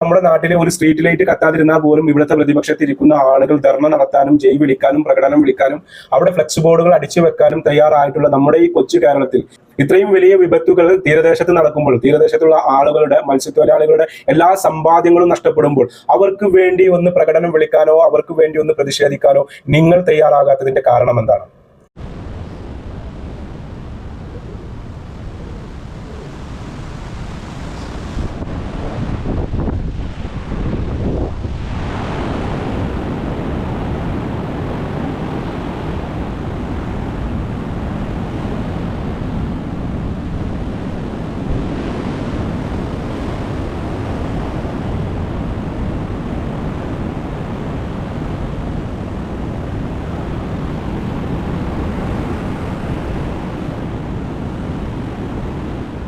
നമ്മുടെ നാട്ടിലെ ഒരു സ്ട്രീറ്റ് ലൈറ്റ് കത്താതിരുന്നാൽ പോലും ഇവിടുത്തെ പ്രതിപക്ഷത്തിരിക്കുന്ന ആളുകൾ ധർണ നടത്താനും ജയ് വിളിക്കാനും പ്രകടനം വിളിക്കാനും അവിടെ ഫ്ലെക്സ് ബോർഡുകൾ അടിച്ചു വെക്കാനും തയ്യാറായിട്ടുള്ള നമ്മുടെ ഈ കൊച്ചു കേരളത്തിൽ ഇത്രയും വലിയ വിപത്തുകൾ തീരദേശത്ത് നടക്കുമ്പോൾ തീരദേശത്തുള്ള ആളുകളുടെ മത്സ്യത്തൊഴിലാളികളുടെ എല്ലാ സമ്പാദ്യങ്ങളും നഷ്ടപ്പെടുമ്പോൾ അവർക്ക് വേണ്ടി ഒന്ന് പ്രകടനം വിളിക്കാനോ അവർക്ക് വേണ്ടി ഒന്ന് പ്രതിഷേധിക്കാനോ നിങ്ങൾ തയ്യാറാകാത്തതിന്റെ കാരണം എന്താണ്?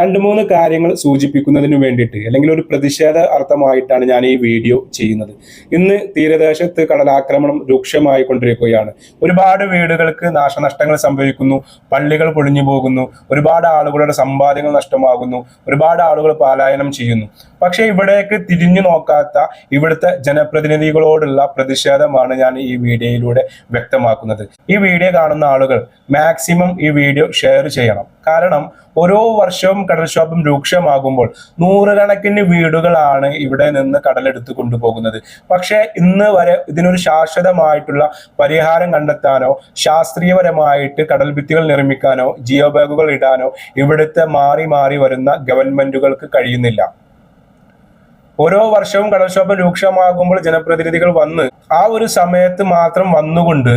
രണ്ട് മൂന്ന് കാര്യങ്ങൾ സൂചിപ്പിക്കുന്നതിന് വേണ്ടിയിട്ട് അല്ലെങ്കിൽ ഒരു പ്രതിഷേധ അർത്ഥമായിട്ടാണ് ഞാൻ ഈ വീഡിയോ ചെയ്യുന്നത്. ഇന്ന് തീരദേശത്ത് കടലാക്രമണം രൂക്ഷമായി കൊണ്ടിരിക്കുകയാണ് ഒരുപാട് വീടുകൾക്ക് നാശനഷ്ടങ്ങൾ സംഭവിക്കുന്നു പള്ളികൾ പൊളിഞ്ഞു പോകുന്നു ഒരുപാട് ആളുകളുടെ സമ്പാദ്യങ്ങൾ നഷ്ടമാകുന്നു ഒരുപാട് ആളുകൾ പലായനം ചെയ്യുന്നു. പക്ഷേ ഇവിടേക്ക് തിരിഞ്ഞു നോക്കാത്ത ഇവിടുത്തെ ജനപ്രതിനിധികളോടുള്ള പ്രതിഷേധമാണ് ഞാൻ ഈ വീഡിയോയിലൂടെ വ്യക്തമാക്കുന്നത്. ഈ വീഡിയോ കാണുന്ന ആളുകൾ മാക്സിമം ഈ വീഡിയോ ഷെയർ ചെയ്യണം. കാരണം ഓരോ വർഷവും കടൽക്ഷോഭം രൂക്ഷമാകുമ്പോൾ നൂറുകണക്കിന് വീടുകളാണ് ഇവിടെ നിന്ന് കടലെടുത്ത് കൊണ്ടുപോകുന്നത്. പക്ഷേ ഇന്ന് വരെ ഇതിനൊരു ശാശ്വതമായിട്ടുള്ള പരിഹാരം കണ്ടെത്താനോ ശാസ്ത്രീയപരമായിട്ട് കടൽ ഭിത്തികൾ നിർമ്മിക്കാനോ ജിയോ ബാഗുകൾ ഇടാനോ ഇവിടുത്തെ മാറി മാറി വരുന്ന ഗവൺമെന്റുകൾക്ക് കഴിയുന്നില്ല. ഓരോ വർഷവും കടൽക്ഷോഭം രൂക്ഷമാകുമ്പോൾ ജനപ്രതിനിധികൾ വന്ന് ആ ഒരു സമയത്ത് മാത്രം വന്നുകൊണ്ട്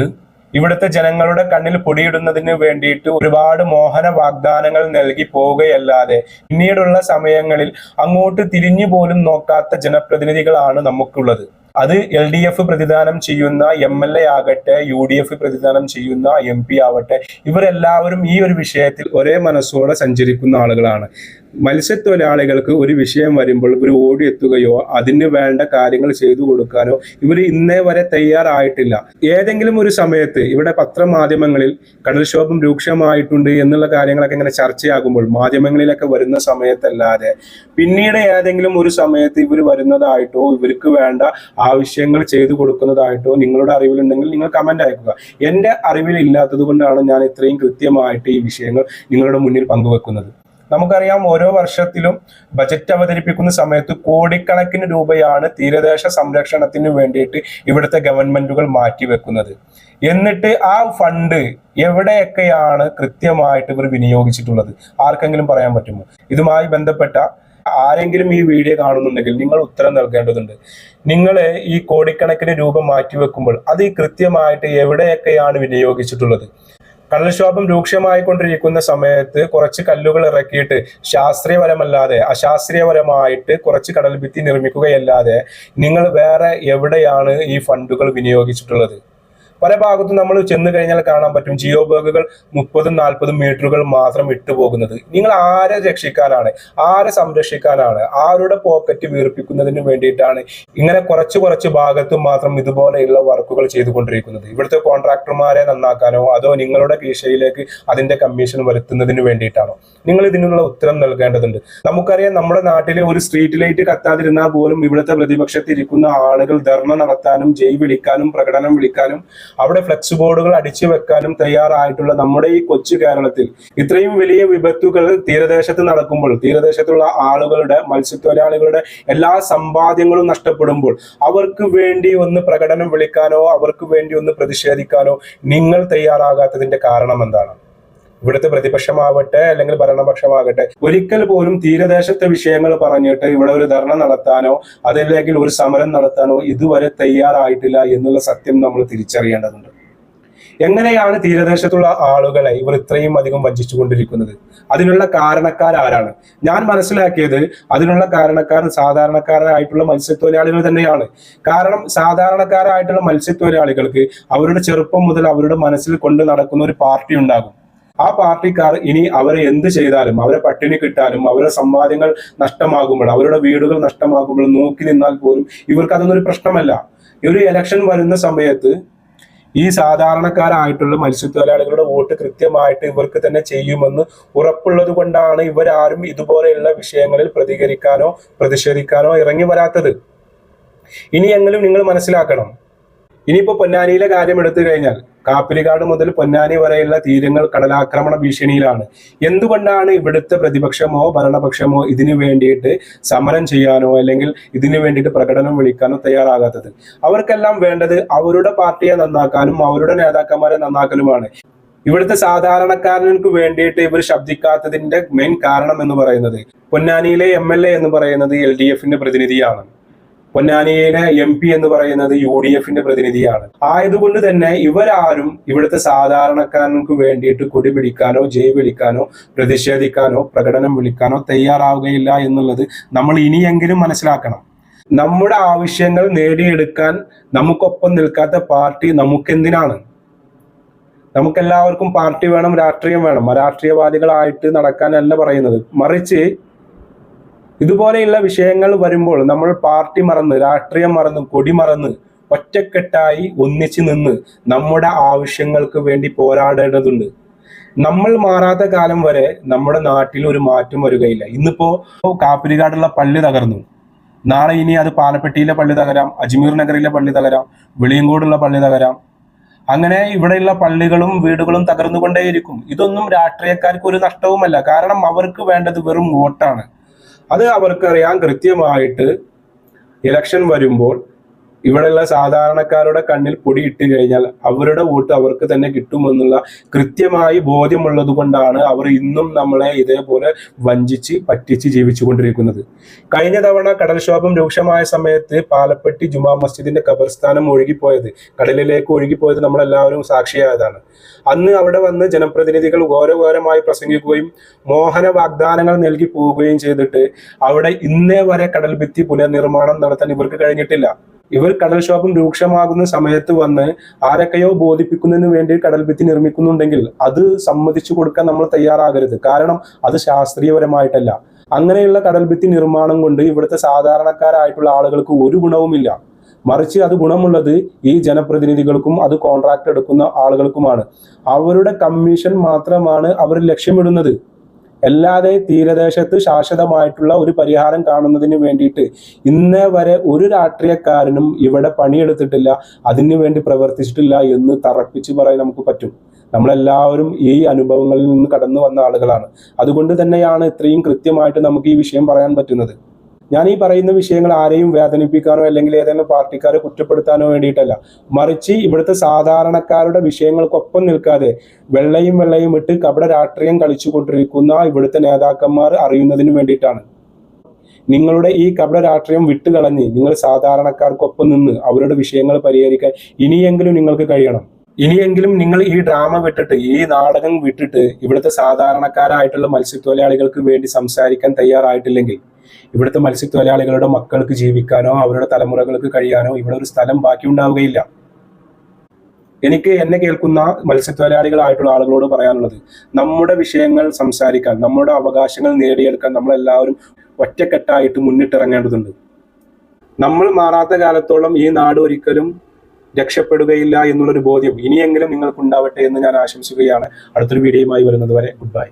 ഇവിടുത്തെ ജനങ്ങളുടെ കണ്ണിൽ പൊടിയിടുന്നതിന് വേണ്ടിയിട്ട് ഒരുപാട് മോഹന വാഗ്ദാനങ്ങൾ നൽകി പോവുകയല്ലാതെ പിന്നീടുള്ള സമയങ്ങളിൽ അങ്ങോട്ട് തിരിഞ്ഞു പോലും നോക്കാത്ത ജനപ്രതിനിധികളാണ് നമുക്കുള്ളത്. അത് എൽ ഡി എഫ് പ്രതിദാനം ചെയ്യുന്ന എം എൽ എ ആകട്ടെ യു ഡി എഫ് പ്രതിദാനം ചെയ്യുന്ന എം പി ആവട്ടെ ഇവരെല്ലാവരും ഈ ഒരു വിഷയത്തിൽ ഒരേ മനസ്സോടെ സഞ്ചരിക്കുന്ന ആളുകളാണ്. മത്സ്യത്തൊഴിലാളികൾക്ക് ഒരു വിഷയം വരുമ്പോൾ ഇവർ ഓടിയെത്തുകയോ അതിന് വേണ്ട കാര്യങ്ങൾ ചെയ്തു കൊടുക്കാനോ ഇവർ ഇന്നേ വരെ തയ്യാറായിട്ടില്ല. ഏതെങ്കിലും ഒരു സമയത്ത് ഇവിടെ പത്രമാധ്യമങ്ങളിൽ കടൽക്ഷോഭം രൂക്ഷമായിട്ടുണ്ട് എന്നുള്ള കാര്യങ്ങളൊക്കെ ഇങ്ങനെ ചർച്ചയാകുമ്പോൾ മാധ്യമങ്ങളിലൊക്കെ വരുന്ന സമയത്തല്ലാതെ പിന്നീട് ഏതെങ്കിലും ഒരു സമയത്ത് ഇവർ വരുന്നതായിട്ടോ ഇവർക്ക് വേണ്ട ആവശ്യങ്ങൾ ചെയ്തു കൊടുക്കുന്നതായിട്ടോ നിങ്ങളുടെ അറിവിലുണ്ടെങ്കിൽ നിങ്ങൾ കമന്റ് അയക്കുക. എന്റെ അറിവിൽ ഇല്ലാത്തത് കൊണ്ടാണ് ഞാൻ ഇത്രയും കൃത്യമായിട്ട് ഈ വിഷയങ്ങൾ നിങ്ങളുടെ മുന്നിൽ പങ്കുവെക്കുന്നത്. നമുക്കറിയാം ഓരോ വർഷത്തിലും ബജറ്റ് അവതരിപ്പിക്കുന്ന സമയത്ത് കോടിക്കണക്കിന് രൂപയാണ് തീരദേശ സംരക്ഷണത്തിന് വേണ്ടിയിട്ട് ഇവിടുത്തെ ഗവൺമെന്റുകൾ മാറ്റിവെക്കുന്നത്. എന്നിട്ട് ആ ഫണ്ട് എവിടെയൊക്കെയാണ് കൃത്യമായിട്ട് ഇവർ വിനിയോഗിച്ചിട്ടുള്ളത്? ആർക്കെങ്കിലും പറയാൻ പറ്റുമോ? ഇതുമായി ബന്ധപ്പെട്ട ആരെങ്കിലും ഈ വീഡിയോ കാണുന്നുണ്ടെങ്കിൽ നിങ്ങൾ ഉത്തരം നൽകേണ്ടതുണ്ട്. നിങ്ങൾ ഈ കോടിക്കണക്കിന് രൂപ മാറ്റിവെക്കുമ്പോൾ അത് ഈ കൃത്യമായിട്ട് എവിടെയൊക്കെയാണ് വിനിയോഗിച്ചിട്ടുള്ളത്? കടൽക്ഷോഭം രൂക്ഷമായിക്കൊണ്ടിരിക്കുന്ന സമയത്ത് കുറച്ച് കല്ലുകൾ ഇറക്കിയിട്ട് ശാസ്ത്രീയപരമല്ലാതെ അശാസ്ത്രീയപരമായിട്ട് കുറച്ച് കടൽഭിത്തി നിർമ്മിക്കുകയല്ലാതെ നിങ്ങൾ വേറെ എവിടെയാണ് ഈ ഫണ്ടുകൾ വിനിയോഗിച്ചിട്ടുള്ളത്? പല ഭാഗത്തും നമ്മൾ ചെന്ന് കഴിഞ്ഞാൽ കാണാൻ പറ്റും. ജിയോ ബേഗുകൾ മുപ്പതും നാൽപ്പതും മീറ്ററുകൾ മാത്രം ഇട്ടുപോകുന്നത് നിങ്ങൾ ആരെ രക്ഷിക്കാനാണ്? ആരെ സംരക്ഷിക്കാനാണ്? ആരുടെ പോക്കറ്റ് വീർപ്പിക്കുന്നതിന് വേണ്ടിയിട്ടാണ് ഇങ്ങനെ കുറച്ച് കുറച്ച് ഭാഗത്തും മാത്രം ഇതുപോലെയുള്ള വർക്കുകൾ ചെയ്തുകൊണ്ടിരിക്കുന്നത്. ഇവിടുത്തെ കോൺട്രാക്ടർമാരെ നന്നാക്കാനോ അതോ നിങ്ങളുടെ കീശയിലേക്ക് അതിന്റെ കമ്മീഷൻ വരുത്തുന്നതിന് വേണ്ടിയിട്ടാണോ? നിങ്ങൾ ഇതിനുള്ള ഉത്തരം നൽകേണ്ടതുണ്ട്. നമുക്കറിയാം നമ്മുടെ നാട്ടിലെ ഒരു സ്ട്രീറ്റ് ലൈറ്റ് കത്താതിരുന്നാൽ പോലും ഇവിടുത്തെ പ്രതിപക്ഷത്തിരിക്കുന്ന ആളുകൾ ധർണ നടത്താനും ജയ് വിളിക്കാനും പ്രകടനം വിളിക്കാനും അവിടെ ഫ്ലെക്സ് ബോർഡുകൾ അടിച്ചു വെക്കാനും തയ്യാറായിട്ടുള്ള നമ്മുടെ ഈ കൊച്ചു കേരളത്തിൽ ഇത്രയും വലിയ വിപത്തുകൾ തീരദേശത്ത് നടക്കുമ്പോൾ തീരദേശത്തുള്ള ആളുകളുടെ മത്സ്യത്തൊഴിലാളികളുടെ എല്ലാ സമ്പാദ്യങ്ങളും നഷ്ടപ്പെടുമ്പോൾ അവർക്ക് വേണ്ടി ഒന്ന് പ്രകടനം വിളിക്കാനോ അവർക്ക് വേണ്ടി ഒന്ന് പ്രതിഷേധിക്കാനോ നിങ്ങൾ തയ്യാറാകാത്തതിന്റെ കാരണം എന്താണ്? ഇവിടുത്തെ പ്രതിപക്ഷമാവട്ടെ അല്ലെങ്കിൽ ഭരണപക്ഷമാകട്ടെ ഒരിക്കൽ പോലും തീരദേശത്തെ വിഷയങ്ങൾ പറഞ്ഞിട്ട് ഇവിടെ ഒരു ധർണ നടത്താനോ അതല്ലെങ്കിൽ ഒരു സമരം നടത്താനോ ഇതുവരെ തയ്യാറായിട്ടില്ല എന്നുള്ള സത്യം നമ്മൾ തിരിച്ചറിയേണ്ടതുണ്ട്. എങ്ങനെയാണ് തീരദേശത്തുള്ള ആളുകളെ ഇവർ ഇത്രയും അധികം വഞ്ചിച്ചുകൊണ്ടിരിക്കുന്നത്? അതിനുള്ള കാരണക്കാർ ആരാണ്? ഞാൻ മനസ്സിലാക്കിയത് അതിനുള്ള കാരണക്കാർ സാധാരണക്കാരായിട്ടുള്ള മത്സ്യത്തൊഴിലാളികൾ തന്നെയാണ്. കാരണം സാധാരണക്കാരായിട്ടുള്ള മത്സ്യത്തൊഴിലാളികൾക്ക് അവരുടെ ചെറുപ്പം മുതൽ അവരുടെ മനസ്സിൽ കൊണ്ട് നടക്കുന്ന ഒരു പാർട്ടി ഉണ്ടാകും. ആ പാർട്ടിക്കാർ ഇനി അവരെ എന്ത് ചെയ്താലും അവരെ പട്ടിണി കിട്ടാനും അവരുടെ സമ്പാദ്യങ്ങൾ നഷ്ടമാകുമ്പോൾ അവരുടെ വീടുകൾ നഷ്ടമാകുമ്പോൾ നോക്കി നിന്നാൽ പോലും ഇവർക്ക് അതൊന്നും ഒരു പ്രശ്നമല്ല ഒരു ഇലക്ഷൻ വരുന്ന സമയത്ത് ഈ സാധാരണക്കാരായിട്ടുള്ള മത്സ്യത്തൊഴിലാളികളുടെ വോട്ട് കൃത്യമായിട്ട് ഇവർക്ക് തന്നെ ചെയ്യുമെന്ന് ഉറപ്പുള്ളത് കൊണ്ടാണ് ഇവരാരും ഇതുപോലെയുള്ള വിഷയങ്ങളിൽ പ്രതികരിക്കാനോ പ്രതിഷേധിക്കാനോ ഇറങ്ങി വരാത്തത്. ഇനിയെങ്കിലും നിങ്ങൾ മനസ്സിലാക്കണം. ഇനിയിപ്പോ പൊന്നാനിയിലെ കാര്യം എടുത്തു കഴിഞ്ഞാൽ കാപ്പിരികാട് മുതൽ പൊന്നാനി വരെയുള്ള തീരങ്ങൾ കടലാക്രമണ ഭീഷണിയിലാണ്. എന്തുകൊണ്ടാണ് ഇവിടുത്തെ പ്രതിപക്ഷമോ ഭരണപക്ഷമോ ഇതിനു വേണ്ടിയിട്ട് സമരം ചെയ്യാനോ അല്ലെങ്കിൽ ഇതിനു വേണ്ടിയിട്ട് പ്രകടനം വിളിക്കാനോ തയ്യാറാകാത്തത്? അവർക്കെല്ലാം വേണ്ടത് അവരുടെ പാർട്ടിയെ നന്നാക്കാനും അവരുടെ നേതാക്കന്മാരെ നന്നാക്കലുമാണ്. ഇവിടുത്തെ സാധാരണക്കാരനക്ക് വേണ്ടിയിട്ട് ഇവർ ശബ്ദിക്കാത്തതിന്റെ മെയിൻ കാരണം എന്ന് പറയുന്നത് പൊന്നാനിയിലെ എം എൽ എ എന്ന് പറയുന്നത് എൽ ഡി എഫിന്റെ പ്രതിനിധിയാണ്. പൊന്നാനിയിലെ എം പി എന്ന് പറയുന്നത് യു ഡി എഫിന്റെ പ്രതിനിധിയാണ്. ആയതുകൊണ്ട് തന്നെ ഇവരാരും ഇവിടുത്തെ സാധാരണക്കാർക്ക് വേണ്ടിയിട്ട് കൊടി പിടിക്കാനോ ജയ് വിളിക്കാനോ പ്രതിഷേധിക്കാനോ പ്രകടനം വിളിക്കാനോ തയ്യാറാവുകയില്ല എന്നുള്ളത് നമ്മൾ ഇനിയെങ്കിലും മനസ്സിലാക്കണം. നമ്മുടെ ആവശ്യങ്ങൾ നേടിയെടുക്കാൻ നമുക്കൊപ്പം നിൽക്കാത്ത പാർട്ടി നമുക്കെന്തിനാണ്? നമുക്കെല്ലാവർക്കും പാർട്ടി വേണം രാഷ്ട്രീയം വേണം. രാഷ്ട്രീയവാദികളായിട്ട് നടക്കാനല്ല പറയുന്നത്. മറിച്ച് ഇതുപോലെയുള്ള വിഷയങ്ങൾ വരുമ്പോൾ നമ്മൾ പാർട്ടി മറന്ന് രാഷ്ട്രീയം മറന്ന് കൊടി മറന്ന് ഒറ്റക്കെട്ടായി ഒന്നിച്ചു നിന്ന് നമ്മുടെ ആവശ്യങ്ങൾക്ക് വേണ്ടി പോരാടേണ്ടതുണ്ട്. നമ്മൾ മാറാത്ത കാലം വരെ നമ്മുടെ നാട്ടിൽ ഒരു മാറ്റം വരികയില്ല. ഇന്നിപ്പോ കാപ്പിരികാടുള്ള പള്ളി തകർന്നു. നാളെ ഇനി അത് പാലപ്പെട്ടിയിലെ പള്ളി തകരാം അജ്മീർ നഗറിലെ പള്ളി തകരാം വെളിയങ്കോടുള്ള പള്ളി തകരാം. അങ്ങനെ ഇവിടെയുള്ള പള്ളികളും വീടുകളും തകർന്നുകൊണ്ടേയിരിക്കും. ഇതൊന്നും രാഷ്ട്രീയക്കാർക്ക് ഒരു നഷ്ടവുമല്ല. കാരണം അവർക്ക് വേണ്ടത് വെറും വോട്ടാണ്. അത് അവർക്കറിയാം കൃത്യമായിട്ട് ഇലക്ഷൻ വരുമ്പോൾ ഇവിടെയുള്ള സാധാരണക്കാരുടെ കണ്ണിൽ പൊടി ഇട്ട് കഴിഞ്ഞാൽ അവരുടെ വോട്ട് അവർക്ക് തന്നെ കിട്ടുമെന്നുള്ള കൃത്യമായി ബോധ്യമുള്ളത് കൊണ്ടാണ് അവർ ഇന്നും നമ്മളെ ഇതേപോലെ വഞ്ചിച്ച് പറ്റിച്ച് ജീവിച്ചുകൊണ്ടിരിക്കുന്നത്. കഴിഞ്ഞ തവണ കടൽക്ഷോഭം രൂക്ഷമായ സമയത്ത് പാലപ്പെട്ടി ജുമാ മസ്ജിദിന്റെ കബർസ്ഥാനം ഒഴുകിപ്പോയത് കടലിലേക്ക് ഒഴുകിപ്പോയത് നമ്മളെല്ലാവരും സാക്ഷിയായതാണ്. അന്ന് അവിടെ വന്ന് ജനപ്രതിനിധികൾ ഘോരഘോരമായി പ്രസംഗിക്കുകയും മോഹന വാഗ്ദാനങ്ങൾ നൽകി പോവുകയും ചെയ്തിട്ട് അവിടെ ഇന്നേ വരെ കടൽ ഭിത്തി പുനർനിർമ്മാണം നടത്താൻ ഇവർക്ക് കഴിഞ്ഞിട്ടില്ല. ഇവർ കടൽക്ഷോഭം രൂക്ഷമാകുന്ന സമയത്ത് വന്ന് ആരൊക്കെയോ ബോധിപ്പിക്കുന്നതിന് വേണ്ടി കടൽ ഭിത്തി നിർമ്മിക്കുന്നുണ്ടെങ്കിൽ അത് സമ്മതിച്ചു കൊടുക്കാൻ നമ്മൾ തയ്യാറാകരുത്. കാരണം അത് ശാസ്ത്രീയപരമായിട്ടല്ല. അങ്ങനെയുള്ള കടൽ ഭിത്തി നിർമ്മാണം കൊണ്ട് ഇവിടുത്തെ സാധാരണക്കാരായിട്ടുള്ള ആളുകൾക്ക് ഒരു ഗുണവുമില്ല. മറിച്ച് അത് ഗുണമുള്ളത് ഈ ജനപ്രതിനിധികൾക്കും അത് കോൺട്രാക്ട് എടുക്കുന്ന ആളുകൾക്കുമാണ്. അവരുടെ കമ്മീഷൻ മാത്രമാണ് അവർ ലക്ഷ്യമിടുന്നത്. അല്ലാതെ തീരദേശത്ത് ശാശ്വതമായിട്ടുള്ള ഒരു പരിഹാരം കാണുന്നതിന് വേണ്ടിയിട്ട് ഇന്നേ വരെ ഒരു രാഷ്ട്രീയക്കാരനും ഇവിടെ പണിയെടുത്തിട്ടില്ല അതിനു വേണ്ടി പ്രവർത്തിച്ചിട്ടില്ല എന്ന് തറപ്പിച്ച് പറയാൻ നമുക്ക് പറ്റും. നമ്മളെല്ലാവരും ഈ അനുഭവങ്ങളിൽ നിന്ന് കടന്നു വന്ന ആളുകളാണ്. അതുകൊണ്ട് തന്നെയാണ് ഇത്രയും കൃത്യമായിട്ട് നമുക്ക് ഈ വിഷയം പറയാൻ പറ്റുന്നത്. ഞാൻ ഈ പറയുന്ന വിഷയങ്ങൾ ആരെയും വേദനിപ്പിക്കാനോ അല്ലെങ്കിൽ ഏതെങ്കിലും പാർട്ടിക്കാരെ കുറ്റപ്പെടുത്താനോ വേണ്ടിയിട്ടല്ല. മറിച്ച് ഇവിടുത്തെ സാധാരണക്കാരുടെ വിഷയങ്ങൾക്കൊപ്പം നിൽക്കാതെ വെള്ളയും വെള്ളയും ഇട്ട് കപട രാഷ്ട്രീയം കളിച്ചുകൊണ്ടിരിക്കുന്ന ഇവിടുത്തെ നേതാക്കന്മാർ അറിയുന്നതിന് വേണ്ടിയിട്ടാണ്. നിങ്ങളുടെ ഈ കപട രാഷ്ട്രീയം വിട്ടുകളഞ്ഞ് നിങ്ങൾ സാധാരണക്കാർക്കൊപ്പം നിന്ന് അവരുടെ വിഷയങ്ങൾ പരിഹരിക്കാൻ ഇനിയെങ്കിലും നിങ്ങൾക്ക് കഴിയണം. ഇനിയെങ്കിലും നിങ്ങൾ ഈ ഡ്രാമ വിട്ടിട്ട് ഈ നാടകം വിട്ടിട്ട് ഇവിടുത്തെ സാധാരണക്കാരായിട്ടുള്ള മത്സ്യത്തൊഴിലാളികൾക്ക് വേണ്ടി സംസാരിക്കാൻ തയ്യാറായിട്ടില്ലെങ്കിൽ ഇവിടുത്തെ മത്സ്യത്തൊഴിലാളികളുടെ മക്കൾക്ക് ജീവിക്കാനോ അവരുടെ തലമുറകൾക്ക് കഴിയാനോ ഇവിടെ ഒരു സ്ഥലം ബാക്കി ഉണ്ടാവുകയില്ല. എനിക്ക് എന്നെ കേൾക്കുന്ന മത്സ്യത്തൊഴിലാളികളായിട്ടുള്ള ആളുകളോട് പറയാനുള്ളത് നമ്മുടെ വിഷയങ്ങൾ സംസാരിക്കാൻ നമ്മുടെ അവകാശങ്ങൾ നേടിയെടുക്കാൻ നമ്മളെല്ലാവരും ഒറ്റക്കെട്ടായിട്ട് മുന്നിട്ടിറങ്ങേണ്ടതുണ്ട്. നമ്മൾ മാറാത്ത കാലത്തോളം ഈ നാട് ഒരിക്കലും രക്ഷപ്പെടുകയില്ല എന്നുള്ളൊരു ബോധ്യം ഇനിയെങ്കിലും നിങ്ങൾക്കുണ്ടാവട്ടെ എന്ന് ഞാൻ ആശംസിക്കുകയാണ്. അടുത്തൊരു വീഡിയോയുമായി വരുന്നത് വരെ ഗുഡ് ബൈ